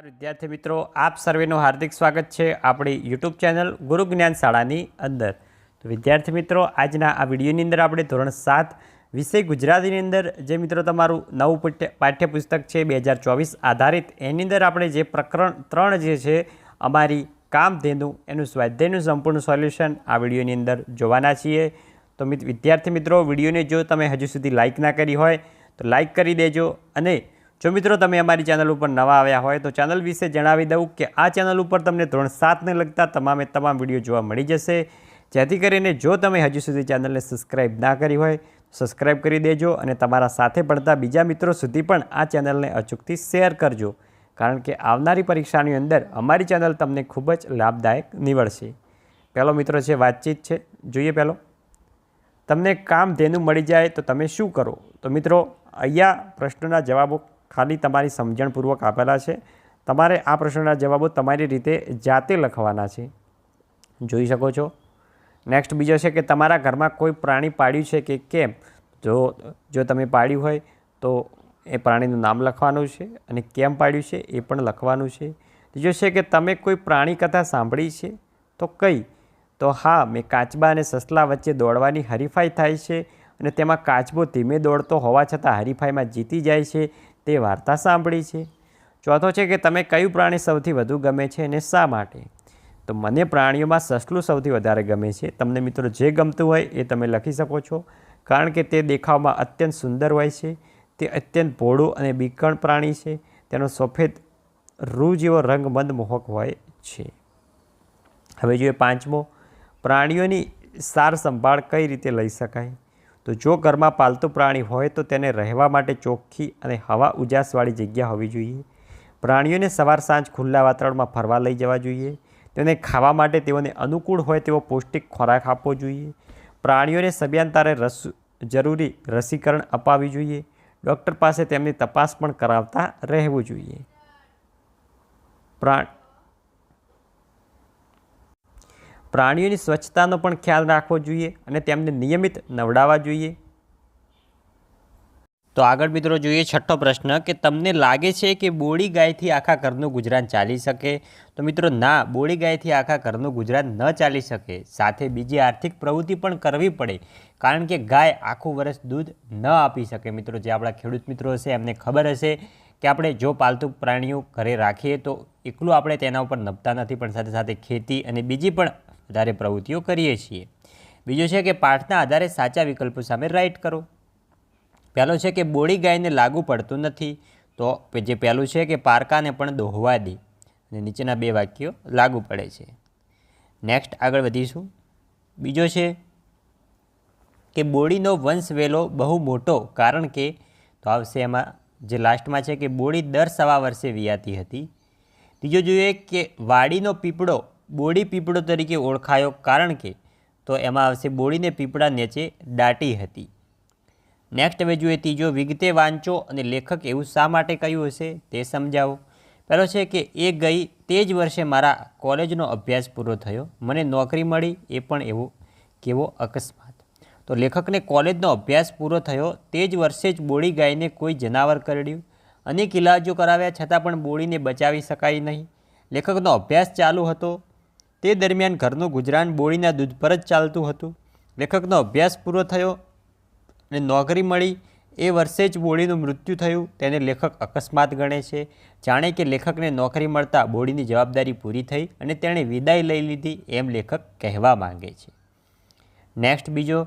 નમસ્કાર. વિદ્યાર્થી મિત્રો, આપ સર્વેનું હાર્દિક સ્વાગત છે આપણી યુટ્યુબ ચેનલ ગુરુ જ્ઞાન શાળાની અંદર. તો વિદ્યાર્થી મિત્રો, આજના આ વિડીયોની અંદર આપણે ધોરણ સાત વિષય ગુજરાતીની અંદર, જે મિત્રો તમારું નવું પાઠ્ય, પાઠ્યપુસ્તક છે બે હજાર ચોવીસ આધારિત, એની અંદર આપણે જે પ્રકરણ ત્રણ જે છે, અમારી કામધેનુ એનું સ્વાધ્યાયનું સંપૂર્ણ સોલ્યુશન આ વિડીયોની અંદર જોવાના છીએ. તો વિદ્યાર્થી મિત્રો, વિડીયોને જો તમે હજુ સુધી લાઇક ના કરી હોય, તો લાઇક કરી દેજો અને જો મિત્રો તમે અમારી ચેનલ ઉપર નવા આવ્યા હોય તો ચેનલ વિશે જણાવી દઉં કે આ ચેનલ ઉપર તમને ધોરણ સાતને લગતા તમામે તમામ વીડિયો જોવા મળી જશે. જેથી કરીને જો તમે હજુ સુધી ચેનલને સબસ્ક્રાઈબ ના કરી હોય સબસ્ક્રાઈબ કરી દેજો અને તમારા સાથે ભણતા બીજા મિત્રો સુધી પણ આ ચેનલને અચૂકથી શેર કરજો. કારણ કે આવનારી પરીક્ષાની અંદર અમારી ચેનલ તમને ખૂબ જ લાભદાયક નીવડશે. પહેલો મિત્રો છે, વાતચીત છે. જોઈએ પહેલો તમને કામ ધેનું મળી જાય તો તમે શું કરો? તો મિત્રો, અહીંયા પ્રશ્નના જવાબો ખાલી તમારી સમજણપૂર્વક આપેલા છે. તમારે આ પ્રશ્નના જવાબો તમારી રીતે જાતે લખવાના છે. જોઈ શકો છો. નેક્સ્ટ બીજો છે કે તમારા ઘરમાં કોઈ પ્રાણી પાળ્યું છે કે કેમ? જો જો તમે પાળ્યું હોય તો એ પ્રાણીનું નામ લખવાનું છે અને કેમ પાળ્યું છે એ પણ લખવાનું છે. ત્રીજો છે કે તમે કોઈ પ્રાણી કથા સાંભળી છે? તો કઈ? તો હા, મેં કાચબા અને સસલા વચ્ચે દોડવાની હરીફાઈ થાય છે અને તેમાં કાચબો ધીમે દોડતો હોવા છતાં હરીફાઈમાં જીતી જાય છે. તે વાર્તા સાંભળી છે. ચોથો છે કે તમે કયું પ્રાણી સૌથી વધુ ગમે છે અને શા માટે? તો મને પ્રાણીઓમાં સસલું સૌથી વધારે ગમે છે. તમને મિત્રો જે ગમતું હોય એ તમે લખી શકો છો. કારણ કે તે દેખાવમાં અત્યંત સુંદર હોય છે. તે અત્યંત ભોળું અને બીકણ પ્રાણી છે. તેનો સફેદ રૂ જેવો રંગ મોહક હોય છે. હવે જોઈએ પાંચમો. પ્રાણીઓની સાર સંભાળ કઈ રીતે લઈ શકાય? તો જો ઘરમાં પાલતુ પ્રાણી હોય તો તેને રહેવા માટે ચોખ્ખી અને હવા ઉજાસવાળી જગ્યા હોવી જોઈએ. પ્રાણીઓને સવાર સાંજ ખુલ્લા વાતાવરણમાં ફરવા લઈ જવા જોઈએ. તેને ખાવા માટે તેઓને અનુકૂળ હોય તેવો પૌષ્ટિક ખોરાક આપવો જોઈએ. પ્રાણીઓને સમયાંતરે રસ, જરૂરી રસીકરણ અપાવવી જોઈએ. ડૉક્ટર પાસે તેમની તપાસ પણ કરાવતા રહેવું જોઈએ. પ્રા પ્રાણીઓની સ્વચ્છતાનો પણ ખ્યાલ રાખવો જોઈએ અને તેમને નિયમિત નવડાવવા જોઈએ. તો આગળ મિત્રો જોઈએ છઠ્ઠો પ્રશ્ન કે તમને લાગે છે કે બોડી ગાયથી આખા ઘરનું ગુજરાન ચાલી શકે? તો મિત્રો ના, બોડી ગાયથી આખા ઘરનું ગુજરાન ન ચાલી શકે. સાથે બીજી આર્થિક પ્રવૃત્તિ પણ કરવી પડે. કારણ કે ગાય આખું વર્ષ દૂધ ન આપી શકે. મિત્રો, જે આપણા ખેડૂત મિત્રો હશે, એમને ખબર હશે કે આપણે જો પાલતુ પ્રાણીઓ ઘરે રાખીએ તો એકલું આપણે તેના ઉપર નભતા નથી. પણ સાથે સાથે ખેતી અને બીજી પણ વધારે પ્રવૃત્તિઓ કરીએ છીએ. બીજું છે કે પાઠના આધારે સાચા વિકલ્પો સામે રાઇટ કરો. પહેલો છે કે બોડી ગાયને લાગુ પડતું નથી, તો જે પહેલું છે કે પારકાને પણ દોહવા દે. અને નીચેના બે વાક્યો લાગુ પડે છે. નેક્સ્ટ આગળ વધીશું. બીજો છે કે બોડીનો વંશ વેલો બહુ મોટો, કારણ કે, તો આવશે એમાં જે લાસ્ટમાં છે કે બોડી દર સવા વર્ષે વિયાતી હતી. ત્રીજો જોઈએ કે વાડીનો પીપળો બોડી પીપળો તરીકે ઓળખાયો કારણ કે તો એમાં આવશે બોડીને પીપળા નીચે દાટી હતી. નેક્સ્ટ હવે જોઈએ ત્રીજો વિગતે વાંચો અને લેખક એવું શા માટે કહ્યું હશે તે સમજાવો. પહેલો છે કે એ ગઈ તે જ વર્ષે મારા કોલેજનો અભ્યાસ પૂરો થયો. મને નોકરી મળી એ પણ એવો કેવો અકસ્માત. તો લેખકને કોલેજનો અભ્યાસ પૂરો થયો તે જ વર્ષે જ બોડી ગાયને કોઈ જનાવર કરડ્યું. અનેક ઇલાજો કરાવ્યા છતાં પણ બોડીને બચાવી શકાય નહીં. લેખકનો અભ્યાસ ચાલુ હતો તે દરમિયાન ઘરનું ગુજરાન બોળીના દૂધ પર જ ચાલતું હતું. લેખકનો અભ્યાસ પૂરો થયો અને નોકરી મળી. એ વર્ષે જ બોળીનું મૃત્યુ થયું. તેને લેખક અકસ્માત ગણે છે. જાણે કે લેખકને નોકરી મળતા બોળીની જવાબદારી પૂરી થઈ અને તેણે વિદાય લઈ લીધી એમ લેખક કહેવા માંગે છે. નેક્સ્ટ બીજો,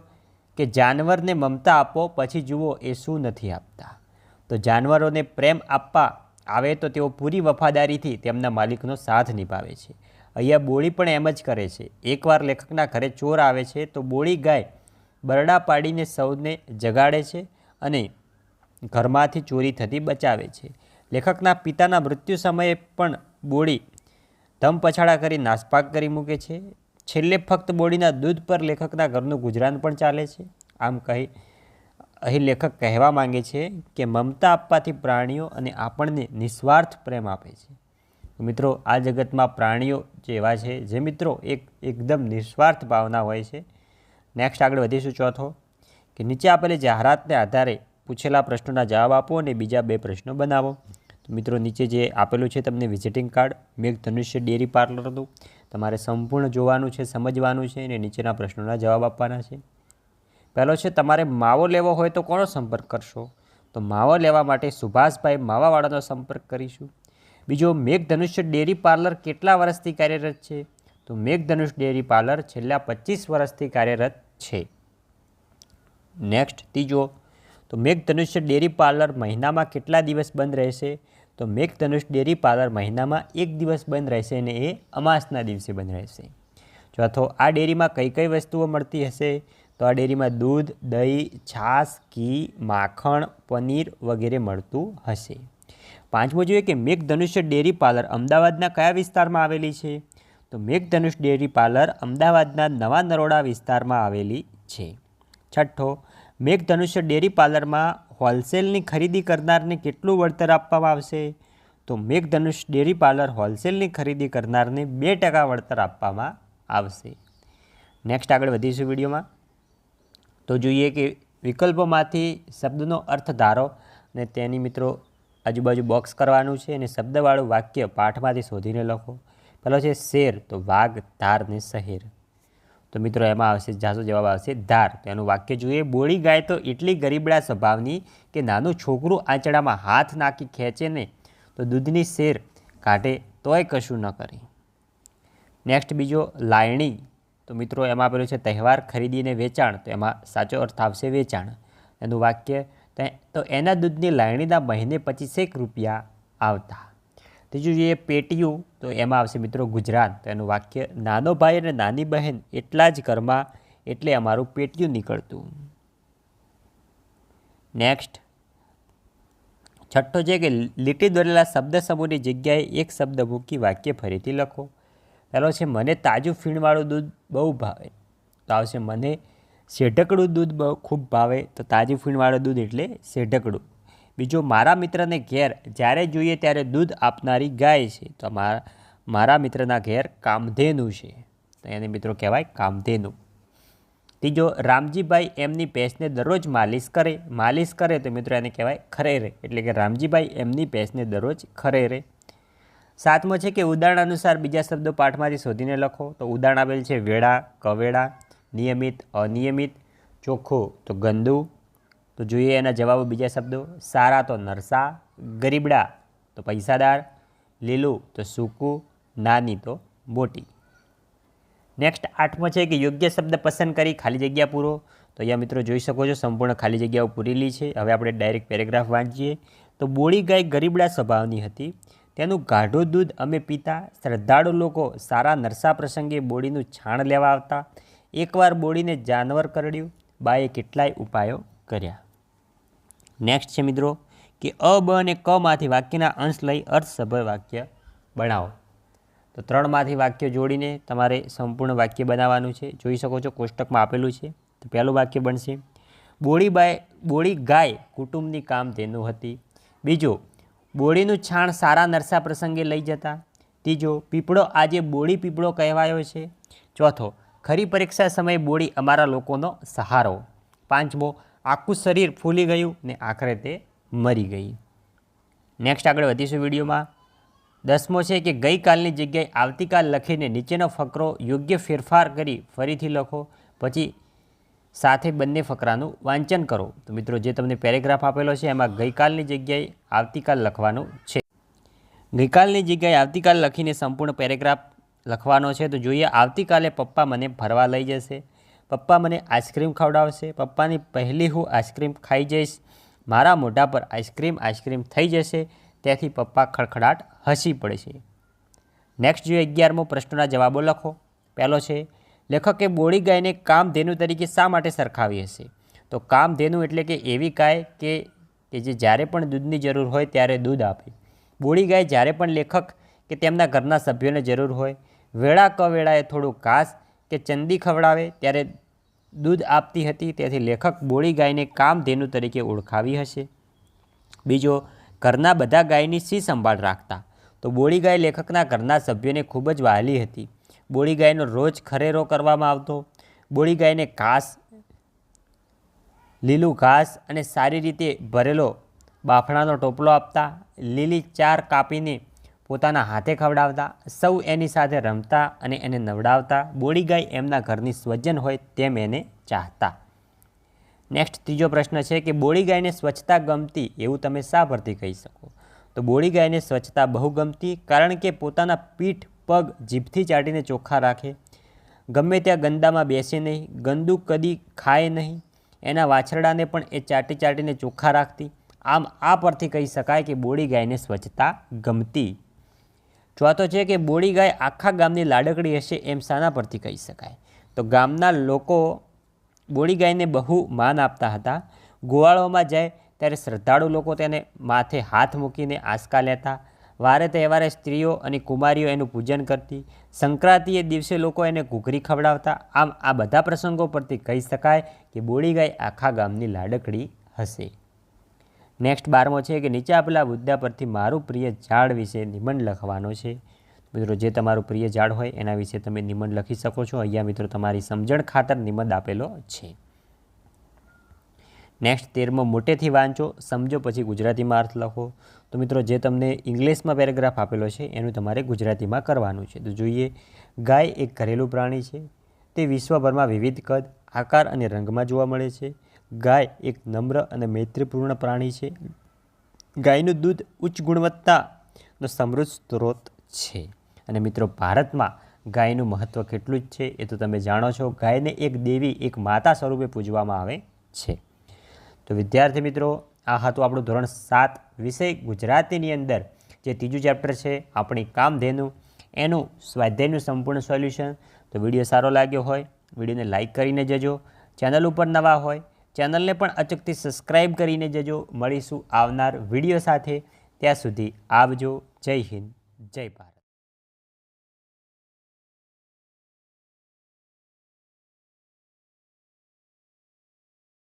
કે જાનવરને મમતા આપો, પછી જુઓ એ શું નથી આપતા. તો જાનવરોને પ્રેમ આપવા આવે તો તેઓ પૂરી વફાદારીથી તેમના માલિકનો સાથ નિભાવે છે. અહીંયા બોળી પણ એમ જ કરે છે. એકવાર લેખકના ઘરે ચોર આવે છે તો બોળી ગાય બરડા પાડીને સૌને જગાડે છે અને ઘરમાંથી ચોરી થતી બચાવે છે. લેખકના પિતાના મૃત્યુ સમયે પણ બોળી ધમ પછાડા કરી નાસપાક કરી મૂકે છે. છેલ્લે ફક્ત બોડીના દૂધ પર લેખકના ઘરનું ગુજરાન પણ ચાલે છે. આમ કહી, અહીં લેખક કહેવા માંગે છે કે મમતા આપવાથી પ્રાણીઓ અને આપણને નિસ્વાર્થ પ્રેમ આપે છે. મિત્રો, આ જગતમાં પ્રાણીઓ જે એવા છે જે મિત્રો એક એકદમ નિસ્વાર્થ ભાવના હોય છે. નેક્સ્ટ આગળ વધીશું ચોથો, કે નીચે આપેલી જાહેરાતને આધારે પૂછેલા પ્રશ્નોના જવાબ આપો અને બીજા બે પ્રશ્નો બનાવો. તો મિત્રો, નીચે જે આપેલું છે તમને વિઝિટિંગ કાર્ડ મેઘ ધનુષ્ય ડેરી પાર્લરનું તમારે સંપૂર્ણ જોવાનું છે, સમજવાનું છે અને નીચેના પ્રશ્નોના જવાબ આપવાના છે. પહેલો છે, તમારે માવો લેવો હોય તો કોનો સંપર્ક કરશો? તો માવો લેવા માટે સુભાષભાઈ માવાવાળાનો સંપર્ક કરીશું. બીજો મેઘધનુષ્ય ડેરી પાર્લર કેટલા વર્ષથી કાર્યરત છે? તો મેઘધનુષ ડેરી પાર્લર છેલ્લા પચીસ વર્ષથી કાર્યરત છે. નેક્સ્ટ, ત્રીજો. તો મેઘધનુષ્ય ડેરી પાર્લર મહિનામાં કેટલા દિવસ બંધ રહેશે? તો મેઘધનુષ ડેરી પાર્લર મહિનામાં એક દિવસ બંધ રહેશે અને એ અમાસના દિવસે બંધ રહેશે. ચોથો આ ડેરીમાં કઈ કઈ વસ્તુઓ મળતી હશે? તો આ ડેરીમાં દૂધ, દહીં, છાશ, ઘી, માખણ, પનીર વગેરે મળતું હશે. પાંચમું જોઈએ કે મેઘધનુષ્ય ડેરી પાર્લર અમદાવાદના કયા વિસ્તારમાં આવેલી છે? તો મેઘધનુષ ડેરી પાર્લર અમદાવાદના નવા નરોડા વિસ્તારમાં આવેલી છે. છઠ્ઠો, મેઘધનુષ્ય ડેરી પાર્લરમાં હોલસેલની ખરીદી કરનારને કેટલું વળતર આપવામાં આવશે? તો મેઘધનુષ ડેરી પાર્લર હોલસેલની ખરીદી કરનારને બે ટકા વળતર આપવામાં આવશે. નેક્સ્ટ આગળ વધીશું વિડીયોમાં. તો જોઈએ કે વિકલ્પોમાંથી શબ્દનો અર્થ ધારો અને તેની મિત્રો આજુબાજુ બોક્સ કરવાનું છે અને શબ્દવાળું વાક્ય પાઠમાંથી શોધીને લખો. પહેલો છે શેર, તો વાઘ, ધાર ને શહેર. તો મિત્રો એમાં આવશે, જાસો જવાબ આવશે, ધાર. તો એનું વાક્ય જોઈએ, બોળી ગાય તો એટલી ગરીબડા સ્વભાવની કે નાનું છોકરું આંચડામાં હાથ નાખી ખેંચે ને તો દૂધની શેર કાઢે તોય કશું ન કરે. નેક્સ્ટ બીજો, લાયણી. તો મિત્રો એમાં આપેલું છે તહેવાર ખરીદીને વેચાણ. તો એમાં સાચો અર્થ આવશે વેચાણ. એનું વાક્ય તે- એના દૂધની લાયણીના મહિને પચીસેક રૂપિયા આવતા. ત્રીજું જોઈએ પેટીયું તો એમાં આવશે મિત્રો ગુજરાત તો એનું વાક્ય, નાનો ભાઈ અને નાની બહેન એટલા જ ઘરમાં એટલે અમારું પેટીયું નીકળતું. નેક્સ્ટ છઠ્ઠો છે કે, લીટી દોરેલા શબ્દ સમૂહની જગ્યાએ એક શબ્દ મૂકી વાક્ય ફરીથી લખો. પહેલો છે, મને તાજું ફીણવાળું દૂધ બહુ ભાવે. તો આવશે, મને શેઢકડું દૂધ ખૂબ ભાવે તો તાજી ફીણવાળું દૂધ એટલે શેઢકડું. બીજો મારા મિત્રને ઘેર જ્યારે જોઈએ ત્યારે દૂધ આપનારી ગાય છે. તો મારા મારા મિત્રના ઘેર કામધેનુ છે. તો એને મિત્રો કહેવાય કામધેનુ. ત્રીજો, રામજીભાઈ એમની ભેંસને દરરોજ માલિશ કરે. માલિશ કરે તો મિત્રો એને કહેવાય ખરેરે. એટલે કે રામજીભાઈ એમની ભેંસને દરરોજ ખરેરે. સાતમો છે કે ઉદાહરણ અનુસાર બીજા શબ્દો પાઠમાંથી શોધીને લખો. તો ઉદાહરણ આપેલ છે વેળા, કવેળા. નિયમિત, અનિયમિત, ચોખ્ખું તો ગંદુ. તો જોઈએ એના જવાબો બીજા શબ્દો. સારા તો નરસા, ગરીબડા તો પૈસાદાર. લીલું તો સૂકું, નાની તો મોટી. નેક્સ્ટ આઠમો છે કે યોગ્ય શબ્દ પસંદ કરી ખાલી જગ્યા પૂરો. તો અહીંયા મિત્રો જોઈ શકો છો, સંપૂર્ણ ખાલી જગ્યાઓ પૂરેલી છે. હવે આપણે ડાયરેક્ટ પેરેગ્રાફ વાંચીએ. તો બોળી ગાય ગરીબડા સ્વભાવની હતી. તેનું ગાઢું દૂધ અમે પીતા, શ્રદ્ધાળુ લોકો સારા નરસા પ્રસંગે બોળીનું છાણ લેવા આવતા. એકવાર બોડીને જાનવર કરડ્યું, બાએ કેટલાય ઉપાયો કર્યા. નેક્સ્ટ છે મિત્રો, કે અ, બ અને કમાંથી વાક્યના અંશ લઈ અર્થસભર વાક્ય બનાવો. તો ત્રણમાંથી વાક્ય જોડીને તમારે સંપૂર્ણ વાક્ય બનાવવાનું છે. જોઈ શકો છો, કોષ્ટકમાં આપેલું છે. તો પહેલું વાક્ય બનશે, બોળી બાય બોળી ગાય કુટુંબની કામ તેનું હતી. બીજો, બોળીનું છાણ સારા નરસા પ્રસંગે લઈ જતા. ત્રીજો, પીપળો આજે બોળી પીપળો કહેવાયો છે. ચોથો ખરી પરીક્ષા સમયે બોળી અમારા લોકોનો સહારો. પાંચમો, આખું શરીર ફૂલી ગયું ને આખરે તે મરી ગઈ. નેક્સ્ટ આગળ વધીશું વિડીયોમાં. દસમો છે કે ગઈકાલની જગ્યાએ આવતીકાલ લખીને નીચેનો ફકરો યોગ્ય ફેરફાર કરી ફરીથી લખો. પછી સાથે બંને ફકરાનું વાંચન કરો. તો મિત્રો, જે તમને પેરેગ્રાફ આપેલો છે, એમાં ગઈકાલની જગ્યાએ આવતીકાલ લખવાનું છે. ગઈકાલની જગ્યાએ આવતીકાલ લખીને સંપૂર્ણ પેરેગ્રાફ લખવાનો છે, તો જોઈએ આવતીકાલે પપ્પા મને ફરવા લઈ જશે. પપ્પા મને આઈસ્ક્રીમ ખવડાવશે. પપ્પાની પહેલી હું આઈસ્ક્રીમ ખાઈ જઈશ. મારા મોઢા પર આઈસ્ક્રીમ આઈસ્ક્રીમ થઈ જશે. ત્યાંથી પપ્પા ખડખડાટ હસી પડે છે. નેક્સ્ટ જોઈએ અગિયારમો પ્રશ્નોના જવાબો લખો. પહેલો છે, લેખકે બોળી ગાયને કામધેનુ તરીકે શા માટે સરખાવી હશે? તો કામધેનુ એટલે કે એવી ગાય કે કે જે જ્યારે પણ દૂધની જરૂર હોય ત્યારે દૂધ આપે. બોળી ગાય જ્યારે પણ લેખક કે તેમના ઘરના સભ્યોને જરૂર હોય વેળા કવેળાએ થોડું ઘાસ કે ચંદી ખવડાવે ત્યારે દૂધ આપતી હતી, તેથી લેખક બોળી ગાયને કામધેનુ તરીકે ઓળખાવી હશે. બીજો, ઘરના બધા ગાયની સી સંભાળ રાખતા? તો બોળી ગાય લેખકના ઘરના સભ્યોને ખૂબ જ વહાલી હતી. બોળી ગાયનો રોજ ખરેરો કરવામાં આવતો. બોળી ગાયને ઘાસ, લીલું ઘાસ અને સારી રીતે ભરેલો બાફણાનો ટોપલો આપતા, લીલી ચાર કાપીને પોતાના હાથે ખવડાવતા, સૌ એની સાથે રમતા અને એને નવડાવતા બોડી ગાય એમના ઘરની સ્વજન હોય તેમ એને ચાહતા. નેક્સ્ટ ત્રીજો પ્રશ્ન છે કે બોડી ગાયને સ્વચ્છતા ગમતી એવું તમે શા પરથી કહી શકો? તો બોડી ગાયને સ્વચ્છતા બહુ ગમતી કારણ કે પોતાના પીઠ, પગ જીભથી ચાટીને ચોખ્ખા રાખે. ગમે ત્યાં ગંદામાં બેસે નહીં, ગંદુ કદી ખાય નહીં, એના વાછરડાને પણ એ ચાટી ચાટીને ચોખ્ખા રાખતી. આમ આ પરથી કહી શકાય કે બોડી ગાયને સ્વચ્છતા ગમતી ચોથો છે કે બોડી ગાય આખા ગામની લાડકડી હશે એમ શાના પરથી કહી શકાય. તો ગામના લોકો બોડી ગાયને બહુ માન આપતા હતા. ગોવાળોમાં જાય ત્યારે શ્રદ્ધાળુ લોકો તેને માથે હાથ મૂકીને આંસકા લેતા. વારે તહેવારે સ્ત્રીઓ અને કુમારીઓ એનું પૂજન કરતી. સંક્રાંતિએ દિવસે લોકો એને ઘૂઘરી ખવડાવતા. આમ આ બધા પ્રસંગો પરથી કહી શકાય કે બોડી ગાય આખા ગામની લાડકડી હશે. નેક્સ્ટ બારમો છે કે નીચે આપેલા મુદ્દા પરથી મારું પ્રિય ઝાડ વિશે નિબંધ લખવાનો છે. મિત્રો, જે તમારું પ્રિય ઝાડ હોય એના વિશે તમે નિબંધ લખી શકો છો. અહીંયા મિત્રો તમારી સમજણ ખાતર નિબંધ આપેલો છે. નેક્સ્ટ તેરમો, મોટેથી વાંચો, સમજો, પછી ગુજરાતીમાં અર્થ લખો. તો મિત્રો, જે તમને ઇંગ્લિશમાં પેરેગ્રાફ આપેલો છે, એનું તમારે ગુજરાતીમાં કરવાનું છે. તો જોઈએ, ગાય એક ઘરેલું પ્રાણી છે. તે વિશ્વભરમાં વિવિધ કદ, આકાર અને રંગમાં જોવા મળે છે. ગાય એક નમ્ર અને મૈત્રીપૂર્ણ પ્રાણી છે. ગાયનું દૂધ ઉચ્ચ ગુણવત્તાનો સમૃદ્ધ સ્ત્રોત છે. અને મિત્રો, ભારતમાં ગાયનું મહત્ત્વ કેટલું જ છે એ તો તમે જાણો છો. ગાયને એક દેવી, એક માતા સ્વરૂપે પૂજવામાં આવે છે. તો વિદ્યાર્થી મિત્રો, આ હતું આપણું ધોરણ સાત વિષય ગુજરાતીની અંદર. જે ત્રીજું ચેપ્ટર છે, આપણી કામધેનુ. એનું સ્વાધ્યાયનું સંપૂર્ણ સોલ્યુશન તો વીડિયો સારો લાગ્યો હોય, વિડીયોને લાઇક કરીને જજો. ચેનલ ઉપર નવા હોય ચેનલને પણ અચૂકથી સબસ્ક્રાઈબ કરીને જજો મળીશું આવનાર વીડિયો સાથે. ત્યાં સુધી આવજો. જય હિન્દ. જય ભારત.